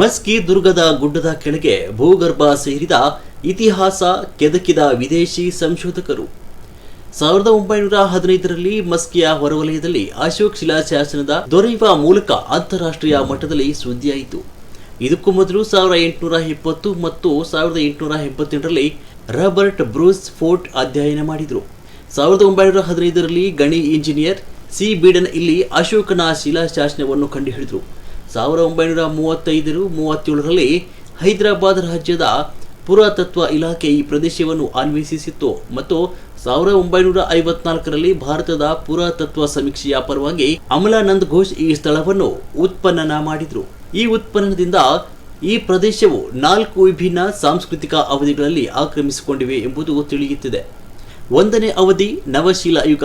ಮಸ್ಕಿ ದುರ್ಗದ ಗುಡ್ಡದ ಕೆಳಗೆ ಭೂಗರ್ಭ ಸೇರಿದ ಇತಿಹಾಸ ಕೆದಕಿದ ವಿದೇಶಿ ಸಂಶೋಧಕರು. ಸಾವಿರದ ಒಂಬೈನೂರ ಹದಿನೈದರಲ್ಲಿ ಮಸ್ಕಿಯ ಹೊರವಲಯದಲ್ಲಿ ಅಶೋಕ್ ಶಿಲಾಶಾಸನದ ದೊರೆಯುವ ಮೂಲಕ ಅಂತಾರಾಷ್ಟ್ರೀಯ ಮಟ್ಟದಲ್ಲಿ ಸುದ್ದಿಯಾಯಿತು. ಇದಕ್ಕೂ ಮೊದಲು ಸಾವಿರದ ಎಂಟುನೂರ ಇಪ್ಪತ್ತು ಮತ್ತು ಸಾವಿರದ ಎಂಟುನೂರ ಎಂಬತ್ತೆಂಟರಲ್ಲಿ ರಾಬರ್ಟ್ ಬ್ರೂಸ್ ಫೋರ್ಟ್ ಅಧ್ಯಯನ ಮಾಡಿದರು. ಸಾವಿರದ ಒಂಬೈನೂರ ಹದಿನೈದರಲ್ಲಿ ಗಣಿ ಇಂಜಿನಿಯರ್ ಸಿ ಬೀಡನ್ ಇಲ್ಲಿ ಅಶೋಕನ ಶಿಲಾಶಾಸನವನ್ನು ಕಂಡುಹಿಡಿದರು. ಸಾವಿರದ ಒಂಬೈನೂರ ಮೂವತ್ತೈದರು ಮೂವತ್ತೇಳರಲ್ಲಿ ಹೈದರಾಬಾದ್ ರಾಜ್ಯದ ಪುರಾತತ್ವ ಇಲಾಖೆ ಈ ಪ್ರದೇಶವನ್ನು ಅನ್ವೇಷಿಸಿತ್ತು ಮತ್ತು ಸಾವಿರದ ಒಂಬೈನೂರ ಐವತ್ನಾಲ್ಕರಲ್ಲಿ ಭಾರತದ ಪುರಾತತ್ವ ಸಮೀಕ್ಷೆಯ ಪರವಾಗಿ ಅಮಲಾನಂದ್ ಘೋಷ್ ಈ ಸ್ಥಳವನ್ನು ಉತ್ಪನ್ನನ ಮಾಡಿದರು. ಈ ಉತ್ಪನ್ನದಿಂದ ಈ ಪ್ರದೇಶವು ನಾಲ್ಕು ವಿಭಿನ್ನ ಸಾಂಸ್ಕೃತಿಕ ಅವಧಿಗಳಲ್ಲಿ ಆಕ್ರಮಿಸಿಕೊಂಡಿವೆ ಎಂಬುದು ತಿಳಿಯುತ್ತಿದೆ. ಒಂದನೇ ಅವಧಿ ನವಶೀಲ ಯುಗ,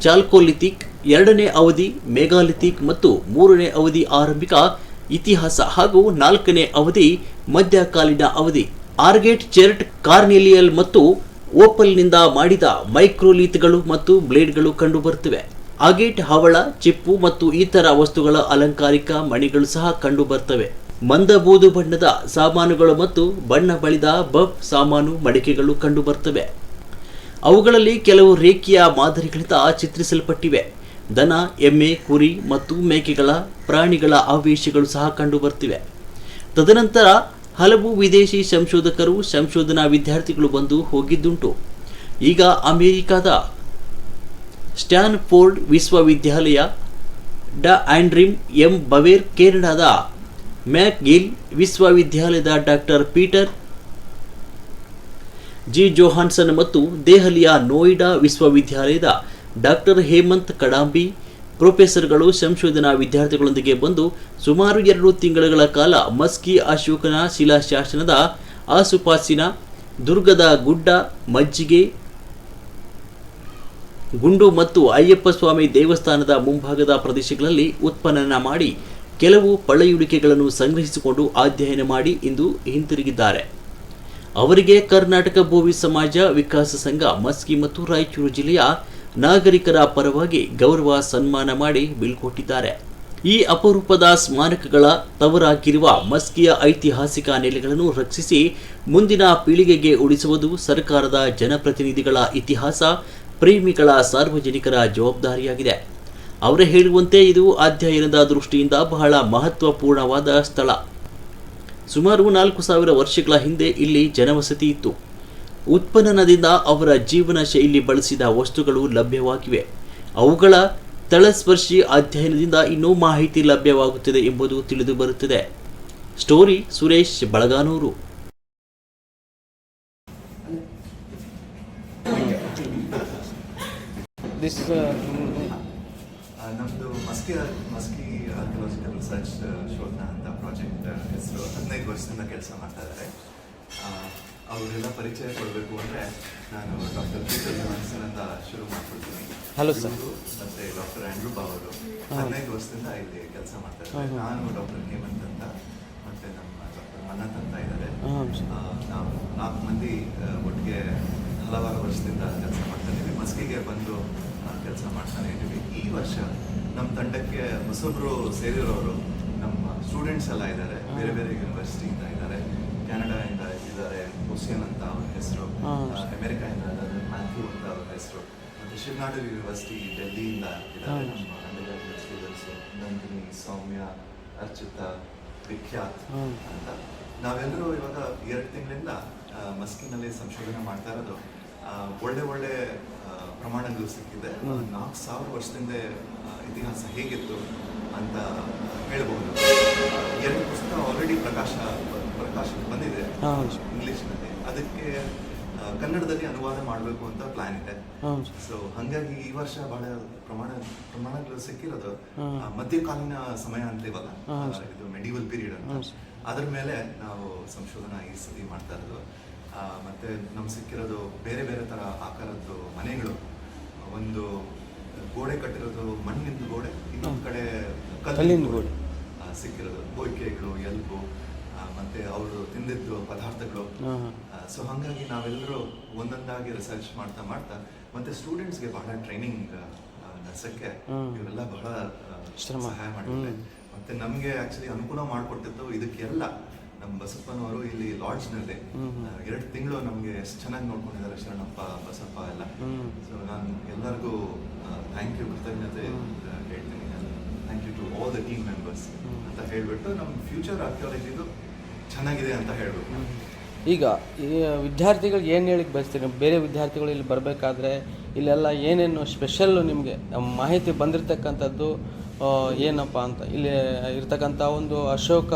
ಚಾಲ್ಕೋಲಿಥಿಕ್ ಎರಡನೇ ಅವಧಿ ಮೆಗಾಲಿಥಿಕ್ ಮತ್ತು ಮೂರನೇ ಅವಧಿ ಆರಂಭಿಕ ಇತಿಹಾಸ ಹಾಗೂ ನಾಲ್ಕನೇ ಅವಧಿ ಮಧ್ಯಕಾಲೀನ ಅವಧಿ. ಆರ್ಗೇಟ್ ಚೆರ್ಟ್, ಕಾರ್ನೆಲಿಯಲ್ ಮತ್ತು ಓಪಲ್ನಿಂದ ಮಾಡಿದ ಮೈಕ್ರೋಲೀತ್ಗಳು ಮತ್ತು ಬ್ಲೇಡ್ಗಳು ಕಂಡುಬರುತ್ತವೆ. ಆಗೇಟ್ ಹವಳ, ಚಿಪ್ಪು ಮತ್ತು ಇತರ ವಸ್ತುಗಳ ಅಲಂಕಾರಿಕ ಮಣಿಗಳು ಸಹ ಕಂಡುಬರ್ತವೆ. ಮಂದಬೂದು ಬಣ್ಣದ ಸಾಮಾನುಗಳು ಮತ್ತು ಬಣ್ಣ ಬಳಿದ ಬಫ್ ಸಾಮಾನು ಮಡಿಕೆಗಳು ಕಂಡುಬರ್ತವೆ. ಅವುಗಳಲ್ಲಿ ಕೆಲವು ರೇಖೀಯ ಮಾದರಿಗಳಿಂದ ಚಿತ್ರಿಸಲ್ಪಟ್ಟಿವೆ. ದನ, ಎಮ್ಮೆ, ಕುರಿ ಮತ್ತು ಮೇಕೆಗಳ ಪ್ರಾಣಿಗಳ ಆವೇಶಗಳು ಸಹ ಕಂಡುಬರ್ತಿವೆ ತದನಂತರ ಹಲವು ವಿದೇಶಿ ಸಂಶೋಧಕರು, ಸಂಶೋಧನಾ ವಿದ್ಯಾರ್ಥಿಗಳು ಬಂದು ಹೋಗಿದ್ದುಂಟು. ಈಗ ಅಮೆರಿಕದ ಸ್ಟ್ಯಾನ್ಫೋರ್ಡ್ ವಿಶ್ವವಿದ್ಯಾಲಯ, ಡ ಆಂಡ್ರಿಮ್ ಎಂ. ಬವೇರ್, ಕೆನಡಾದ ಮ್ಯಾಕ್ಗಿಲ್ ವಿಶ್ವವಿದ್ಯಾಲಯದ ಡಾಕ್ಟರ್ ಪೀಟರ್ ಜಿ. ಜೋಹಾನ್ಸನ್ ಮತ್ತು ದೆಹಲಿಯ ನೋಯ್ಡಾ ವಿಶ್ವವಿದ್ಯಾಲಯದ ಡಾಕ್ಟರ್ ಹೇಮಂತ್ ಕಡಾಂಬಿ, ಪ್ರೊಫೆಸರ್ಗಳು, ಸಂಶೋಧನಾ ವಿದ್ಯಾರ್ಥಿಗಳೊಂದಿಗೆ ಬಂದು ಸುಮಾರು ಎರಡು ತಿಂಗಳುಗಳ ಕಾಲ ಮಸ್ಕಿ ಅಶೋಕನ ಶಿಲಾಶಾಸನದ ಆಸುಪಾಸಿನ ದುರ್ಗದ ಗುಡ್ಡ, ಮಜ್ಜಿಗೆ, ಗುಂಡು ಮತ್ತು ಅಯ್ಯಪ್ಪ ಸ್ವಾಮಿ ದೇವಸ್ಥಾನದ ಮುಂಭಾಗದ ಪ್ರದೇಶಗಳಲ್ಲಿ ಉತ್ಪನ್ನ ಮಾಡಿ ಕೆಲವು ಪಳೆಯುಳಿಕೆಗಳನ್ನು ಸಂಗ್ರಹಿಸಿಕೊಂಡು ಅಧ್ಯಯನ ಮಾಡಿ ಇಂದು ಹಿಂತಿರುಗಿದ್ದಾರೆ. ಅವರಿಗೆ ಕರ್ನಾಟಕ ಭೂವಿ ಸಮಾಜ ವಿಕಾಸ ಸಂಘ ಮಸ್ಕಿ ಮತ್ತು ರಾಯಚೂರು ಜಿಲ್ಲೆಯ ನಾಗರಿಕರ ಪರವಾಗಿ ಗೌರವ ಸನ್ಮಾನ ಮಾಡಿ ಬೀಳ್ಕೊಟ್ಟಿದ್ದಾರೆ. ಈ ಅಪರೂಪದ ಸ್ಮಾರಕಗಳ ತವರಾಗಿರುವ ಮಸ್ಕಿಯ ಐತಿಹಾಸಿಕ ನೆಲೆಗಳನ್ನು ರಕ್ಷಿಸಿ ಮುಂದಿನ ಪೀಳಿಗೆಗೆ ಉಳಿಸುವುದು ಸರ್ಕಾರದ ಜನಪ್ರತಿನಿಧಿಗಳ ಇತಿಹಾಸ, ಪ್ರೇಮಿಗಳ ಸಾರ್ವಜನಿಕರ ಜವಾಬ್ದಾರಿಯಾಗಿದೆ. ಅವರೇ ಹೇಳುವಂತೆ ಇದು ಅಧ್ಯಯನದ ದೃಷ್ಟಿಯಿಂದ ಬಹಳ ಮಹತ್ವಪೂರ್ಣವಾದ ಸ್ಥಳ. ಸುಮಾರು ನಾಲ್ಕು ಸಾವಿರ ವರ್ಷಗಳ ಹಿಂದೆ ಇಲ್ಲಿ ಜನವಸತಿ ಇತ್ತು. ಉತ್ಪನ್ನದಿಂದ ಅವರ ಜೀವನ ಶೈಲಿ ಬಳಸಿದ ವಸ್ತುಗಳು ಲಭ್ಯವಾಗಿವೆ. ಅವುಗಳ ತಳಸ್ಪರ್ಶಿ ಅಧ್ಯಯನದಿಂದ ಇನ್ನೂ ಮಾಹಿತಿ ಲಭ್ಯವಾಗುತ್ತದೆ ಎಂಬುದು ತಿಳಿದು ಬರುತ್ತದೆ story Suresh Balaganuru. This uh, ಆ, ನಮ್ದು ಮಸ್ಕಿ ಮಸ್ಕಿ ಆರ್ಕಿಯಾಲಜಿಕಲ್ ರಿಸರ್ಚ್ ಶೋಧ ಅಂತ ಪ್ರಾಜೆಕ್ಟ್ ಹೆಸರು ಹದಿನೈದು ವರ್ಷದಿಂದ ಕೆಲಸ ಮಾಡ್ತಾ ಇದ್ದಾರೆ. ಆ, ಅವರೆಲ್ಲ ಪರಿಚಯ ಕೊಡಬೇಕು ಅಂದರೆ ನಾನು ಡಾಕ್ಟರ್ ಪೀಟರ್ ಜಾನ್ಸನ್ ಅಂತ ಶುರು ಮಾಡ್ಕೊಳ್ತೀನಿ. ಹಲೋ ಸರ್ ಮತ್ತೆ ಡಾಕ್ಟರ್ ಬಾವ್ ಅವರು ಹದಿನೈದು ವರ್ಷದಿಂದ ಇಲ್ಲಿ ಕೆಲಸ ಮಾಡ್ತಾ ಇದ್ದಾರೆ ಹಾ, ಹಾ. ನಾನು ಡಾಕ್ಟರ್ ಹೇಮಂತ್ ಅಂತ ಮತ್ತೆ ನಮ್ಮ ಡಾಕ್ಟರ್ ಮನ್ನತ್ ಅಂತ ಇದ್ದಾರೆ. ನಾವು ನಾಲ್ಕು ಮಂದಿ ಒಟ್ಟಿಗೆ ಹಲವಾರು ವರ್ಷದಿಂದ ಕೆಲಸ ಮಾಡ್ತಾ ಇದ್ದೀವಿ ಮಸ್ಕಿಗೆ ಬಂದು ಕೆಲಸ ಮಾಡ್ತಾನೆ ಇದ್ದೀವಿ ಈ ವರ್ಷ ನಮ್ಮ ತಂಡಕ್ಕೆ ಹೊಸಬ್ರು ಸೇರಿರೋರು ನಮ್ಮ ಸ್ಟೂಡೆಂಟ್ಸ್ ಎಲ್ಲ ಇದ್ದಾರೆ. ಬೇರೆ ಬೇರೆ ಯೂನಿವರ್ಸಿಟಿಯಿಂದ ಇದ್ದಾರೆ. ಕೆನಡಾಯಿಂದ ಇದ್ದಾರೆ. ಹುಸೇನ್ ಅಂತ ಅವ್ರ ಹೆಸರು. ಹಾ. ಅಮೆರಿಕಾಯಿಂದ ಮ್ಯಾಥ್ಯೂ ಅಂತ ಅವ್ರ ಹೆಸರು. ಮತ್ತೆ ಶಿವನಾಡು ಯೂನಿವರ್ಸಿಟಿ ಡೆಲ್ಲಿಯಿಂದ ಇದ್ದಾರೆ. ಸ್ಟೂಡೆಂಟ್ಸು ನಂದಿನಿ ಸೌಮ್ಯ ಅರ್ಚಿತಾ ವಿಖ್ಯಾತ್ ಅಂತ. ನಾವೆಲ್ಲರೂ ಇವಾಗ ಎರಡು ತಿಂಗಳಿಂದ ಮಸ್ಕಿನಲ್ಲಿ ಸಂಶೋಧನೆ ಮಾಡ್ತಾ ಇರೋದು. ಒಳ್ಳೆ ಒಳ್ಳೆ ಪ್ರಮಾಣಗಳು ಸಿಕ್ಕಿದೆ. ನಾಲ್ಕು ಸಾವಿರ ವರ್ಷದಿಂದ ಇತಿಹಾಸ ಹೇಗಿತ್ತು ಅಂತ ಹೇಳ್ಬೋದು. ಆ, ಎರಡು ಪುಸ್ತಕ ಆಲ್ರೆಡಿ ಪ್ರಕಾಶ ಪ್ರಕಾಶ ಬಂದಿದೆ. ಇಂಗ್ಲಿಷ್ ಇಂಗ್ಲಿಷ್ನಲ್ಲಿ. ಅದಕ್ಕೆ ಕನ್ನಡದಲ್ಲಿ ಅನುವಾದ ಮಾಡಬೇಕು ಅಂತ ಪ್ಲಾನ್ ಇದೆ. ಸೊ ಹಂಗಾಗಿ ಈ ವರ್ಷ ಬಹಳ ಪ್ರಮಾಣ ಪ್ರಮಾಣಗಳು ಸಿಕ್ಕಿರೋದು. ಮಧ್ಯಕಾಲೀನ ಸಮಯ ಅಂತೀವಲ್ಲ. ಇದು ಮೆಡಿವಲ್ ಪೀರಿಯಡ್ ಅಂತ. ಅದ್ರ ಮೇಲೆ ನಾವು ಸಂಶೋಧನಾ ಈ ಸತಿ ಮಾಡ್ತಾ ಇರೋದು. ಮತ್ತೆ ನಮ್ಗೆ ಸಿಕ್ಕಿರೋದು ಬೇರೆ ಬೇರೆ ತರ ಆಕಾರದ್ದು ಮನೆಗಳು. ಒಂದು ಗೋಡೆ ಕಟ್ಟಿರೋದು ಮಣ್ಣಿನ ಗೋಡೆ ಇನ್ನೊಂದು ಕಡೆ ಕಲ್ಲಿನ ಗೋಡೆ. ಸಿಕ್ಕಿರೋದು. ಬೋಯ್ಕೆಗಳು ಎಲ್ಬು ಮತ್ತೆ ಅವರು ತಿಂದಿದ್ದು ಪದಾರ್ಥಗಳು. ಸೊ ಹಾಗಾಗಿ ನಾವೆಲ್ಲರೂ ಒಂದೊಂದಾಗಿ ರಿಸರ್ಚ್ ಮಾಡ್ತಾ ಮಾಡ್ತಾ ಮತ್ತೆ ಸ್ಟೂಡೆಂಟ್ಸ್ಗೆ ಬಹಳ ಟ್ರೈನಿಂಗ್ ನಡೆಸಕ್ಕೆ ಇವರೆಲ್ಲ ಇವೆಲ್ಲ ಬಹಳ. ಸಹಾಯ ಮಾಡಿದ್ದಾರೆ. ಮತ್ತೆ ನಮಗೆ ಆಕ್ಚುಲಿ ಅನುಕೂಲ ಮಾಡಿಕೊಟ್ಟಿದ್ದು ಇದಕ್ಕೆಲ್ಲ ನಮ್ಮ ಬಸಪ್ಪನವರು ಇಲ್ಲಿ ಲಾಡ್ಜ್ನಲ್ಲಿ ಎರಡು ತಿಂಗಳು ನಮಗೆ ಎಷ್ಟು ಚೆನ್ನಾಗಿ ನೋಡ್ಕೊಂಡಿದ್ದಾರೆ ಶರಣಪ್ಪ ಬಸಪ್ಪ ಎಲ್ಲ. ಸೊ ನಾನು ಎಲ್ಲರಿಗೂ ಥ್ಯಾಂಕ್ ಯು ಕೃತಜ್ಞತೆ ಹೇಳ್ತೀನಿ. Thank you to all the team members ಅಂತ ಹೇಳ್ಬಿಟ್ಟು ನಮ್ಮ ಫ್ಯೂಚರ್ ಆರ್ಕಿಯಾಲಜಿದು ಚೆನ್ನಾಗಿದೆ ಅಂತ ಹೇಳಬೇಕು. ಈಗ, ಈ ವಿದ್ಯಾರ್ಥಿಗಳಿಗೆ ಏನು ಹೇಳಿಕ್ ಬಯಸ್ತೀನಿ ಬೇರೆ ವಿದ್ಯಾರ್ಥಿಗಳು ಇಲ್ಲಿ ಬರಬೇಕಾದ್ರೆ ಇಲ್ಲೆಲ್ಲ ಏನೇನು ಸ್ಪೆಷಲ್ಲು ನಿಮಗೆ ಮಾಹಿತಿ ಬಂದಿರತಕ್ಕಂಥದ್ದು ಏನಪ್ಪ ಅಂತ. ಇಲ್ಲಿ ಇರ್ತಕ್ಕಂಥ ಒಂದು ಅಶೋಕ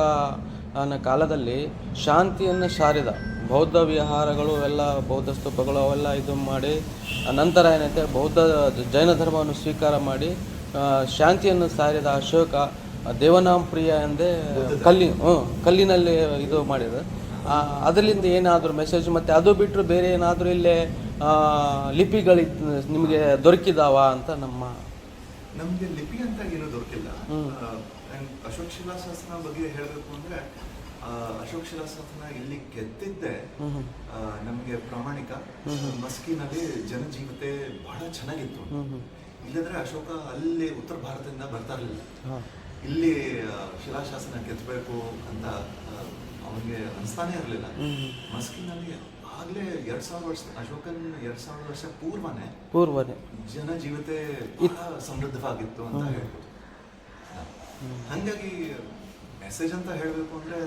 ಅನ್ನ ಕಾಲದಲ್ಲಿ ಶಾಂತಿಯನ್ನು ಸಾರಿದ ಬೌದ್ಧ ವಿಹಾರಗಳು, ಎಲ್ಲ ಬೌದ್ಧ ಸ್ತೂಪಗಳು ಅವೆಲ್ಲ ಇದು ಮಾಡಿ, ನಂತರ ಏನೈತೆ, ಬೌದ್ಧ ಜೈನ ಧರ್ಮವನ್ನು ಸ್ವೀಕಾರ ಮಾಡಿ ಶಾಂತಿಯನ್ನು ಸಾರಿದ ಅಶೋಕ ದೇವನಾಮ ಪ್ರಿಯ ಎಂದೇ ಕಲ್ಲಿ ಹ್ಞೂ ಕಲ್ಲಿನಲ್ಲಿ ಇದು ಮಾಡಿದ್ರು. ಅದರಿಂದ ಏನಾದರೂ ಮೆಸೇಜ್ ಮತ್ತು ಅದು ಬಿಟ್ಟರು ಬೇರೆ ಏನಾದರೂ ಇಲ್ಲೇ ಲಿಪಿಗಳು ನಿಮಗೆ ದೊರಕಿದಾವ ಅಂತ ನಮ್ಮ ನಮಗೆ ಲಿಪಿ ಅಂತ ಏನೂ ದೊರಕಿಲ್ಲ. ಅಶೋಕ್ ಶಿಲಾಶಾಸನ ಬಗ್ಗೆ ಹೇಳಬೇಕು ಅಂದ್ರೆ ಅಶೋಕ್ ಶಿಲಾಶಾಸನ ಇಲ್ಲಿ ಕೆತ್ತಿದ್ದೆ ನಮಗೆ ನಮ್ಗೆ ಪ್ರಾಮಾಣಿಕ. ಮಸ್ಕಿನಲ್ಲಿ ಜನಜೀವತೆ ಬಹಳ ಚೆನ್ನಾಗಿತ್ತು. ಇಲ್ಲದ್ರೆ ಅಶೋಕ ಅಲ್ಲಿ ಉತ್ತರ ಭಾರತದಿಂದ ಬರ್ತಾ ಇರಲಿಲ್ಲ. ಇಲ್ಲಿ ಶಿಲಾಶಾಸನ ಕೆತ್ತಬೇಕು ಅಂತ ಅವನಿಗೆ ಅನಿಸ್ತಾನೆ ಇರಲಿಲ್ಲ. ಮಸ್ಕಿನಲ್ಲಿ ಆಗ್ಲೇ ಎರಡ್ ಸಾವಿರ ವರ್ಷ ಅಶೋಕನ್ ಎರಡ್ ಸಾವಿರ ವರ್ಷ ಪೂರ್ವನೇ ಪೂರ್ವನೇ. ಜನಜೀವಿತೆ ಬಹಳ ಸಮೃದ್ಧವಾಗಿತ್ತು ಅಂತ ಹೇಳ್ಬೋದು. ಹಂಗಾಗಿ ಮೆಸೇಜ್ ಅಂತ ಹೇಳಬೇಕು ಅಂದ್ರೆ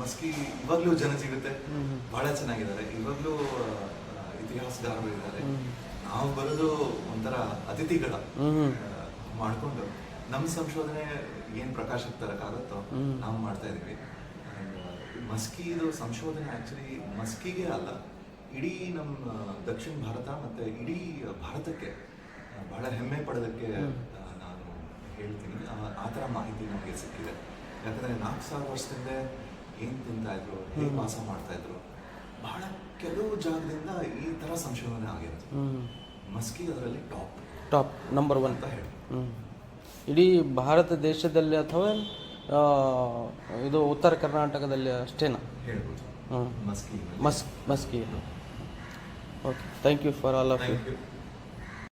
ಮಸ್ಕಿ ಇವಾಗ್ಲೂ ಜನಜೀವಿತೆ ಬಹಳ ಚೆನ್ನಾಗಿದ್ದಾರೆ. ಇವಾಗ್ಲೂ ಇತಿಹಾಸಗಾರರು ಇದ್ದಾರೆ. ನಾವು ಬರೋದು ಒಂಥರ ಅತಿಥಿಗಳ ಮಾಡ್ಕೊಂಡು ನಮ್ಮ ಸಂಶೋಧನೆ ಏನ್ ಪ್ರಕಾಶಕ್ಕೆ ತರಕಾಗತ್ತೋ ನಾವು ಮಾಡ್ತಾ ಇದೀವಿ. ಮಸ್ಕಿದು ಸಂಶೋಧನೆ ಆಕ್ಚುಲಿ ಮಸ್ಕಿಗೆ ಅಲ್ಲ. ಇಡೀ ನಮ್ಮ ದಕ್ಷಿಣ ಭಾರತ ಮತ್ತೆ ಇಡೀ ಭಾರತಕ್ಕೆ ಬಹಳ ಹೆಮ್ಮೆ ಪಡೋದಕ್ಕೆ ನಾನು ಹೇಳ್ತೀನಿ. ಆ- ಥರ ಮಾಹಿತಿ ನಮಗೆ ಸಿಕ್ಕಿದೆ. ಯಾಕಂದ್ರೆ ನಾಲ್ಕು ಸಾವಿರ ವರ್ಷದಿಂದ ಏನು ತಿಂತಾ ಇದ್ರು ಹೇಗೆ ವಾಸ ಮಾಡ್ತಾ ಇದ್ರು ಬಹಳ ಕೆಲವು ಜಾಗದಿಂದ ಈ ತರ ಸಂಶೋಧನೆ ಆಗಿರುತ್ತೆ ಮಸ್ಕಿ ಅದರಲ್ಲಿ ಟಾಪ್. ಟಾಪ್ ನಂಬರ್ ಒನ್ ಅಂತ ಹೇಳಿ. ಇಡೀ ಭಾರತ ದೇಶದಲ್ಲಿ ಅಥವಾ ಇದು ಉತ್ತರ ಕರ್ನಾಟಕದಲ್ಲಿ ಅಷ್ಟೇನಾ? ಹ್ಞೂ ಮಸ್ಕಿ. ಮಸ್ Maski. Okay. Thank you for all of you.